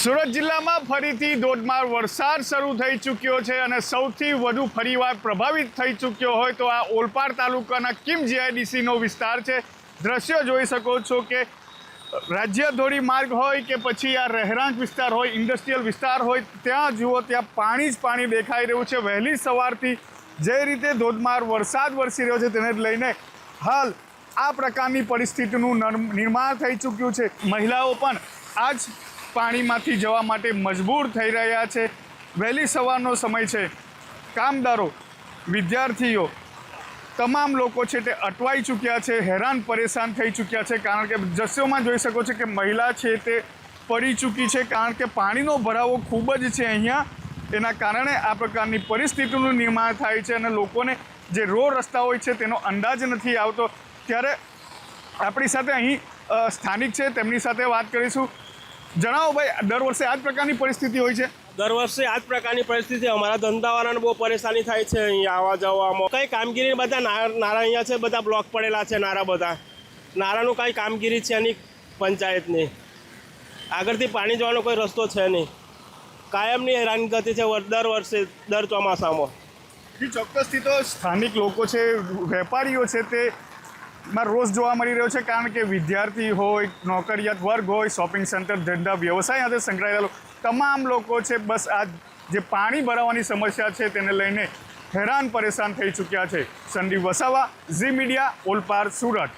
સુરત જિલ્લામાં ફરીથી ધોધમાર વરસાદ શરૂ થઈ ચૂક્યો છે અને સૌથી વધુ ફરીવાર પ્રભાવિત થઈ ચૂક્યો હોય તો આ ઓલપાડ તાલુકાના કિમ જીઆઈડીસીનો વિસ્તાર છે. દ્રશ્ય જોઈ શકો છો કે રાજ્ય ધોરી માર્ગ હોય કે પછી આ રહેણાંક વિસ્તાર હોય, ઇન્ડસ્ટ્રીયલ વિસ્તાર હોય, ત્યાં જુઓ ત્યાં પાણી જ પાણી દેખાઈ રહ્યું છે. વહેલી સવારથી જે રીતે ધોધમાર વરસાદ વરસી રહ્યો છે તેને લઈને હાલ આ પ્રકારની પરિસ્થિતિનું નિર્માણ થઈ ચૂક્યું છે. મહિલાઓ પણ આ જ પાણીમાંથી જવા માટે મજબૂર થઈ રહ્યા છે. વહેલી સવારનો સમય છે. કામદારો, વિદ્યાર્થીઓ, તમામ લોકો છે તે અટવાઈ ચૂક્યા છે, હેરાન પરેશાન થઈ ચૂક્યા છે, કારણ કે દ્રશ્યોમાં જોઈ શકો છો કે મહિલા છે તે પડી ચૂકી છે, કારણ કે પાણીનો ભરાવો ખૂબ જ છે અહીંયા. એના કારણે આ પ્રકારની પરિસ્થિતિનું નિર્માણ થાય છે અને લોકોને જે રોડ રસ્તા હોય છે તેનો અંદાજ નથી આવતો. ત્યારે આપણી સાથે અહીં સ્થાનિક છે, તેમની સાથે વાત કરીશું. જણાવો ભાઈ દર વર્ષે આ જ પ્રકારની પરિસ્થિતિ હોય છે? દર વર્ષે આ જ પ્રકારની પરિસ્થિતિ. અમારા ધંધાવાળાને બહુ પરેશાની થાય છે અહીંયા આવવા જવામાં. કંઈ કામગીરી બધા નારા અહીંયા છે? બધા બ્લોક પડેલા છે નારા બધા. નારાનું કાંઈ કામગીરી છે નહીં પંચાયતની? આગળથી પાણી જવાનો કોઈ રસ્તો છે નહીં. કાયમની હેરાનગતિ છે દર વર્ષે દર ચોમાસામાં. ચોક્કસથી તો સ્થાનિક લોકો છે વેપારીઓ છે તે માં રોષ જોવા મળી રહ્યો છે, કારણ કે વિદ્યાર્થી હોય, નોકરિયાત વર્ગ હોય શોપિંગ સેન્ટર ધંધા, વ્યવસાય સાથે સંકળાયેલા તમામ લોકો છે, બસ આ જે પાણી ભરાવાની સમસ્યા છે, તેને લઈને હેરાન પરેશાન થઈ ચૂક્યા છે. Sandeep Vasava, Zee media Olpad Surat.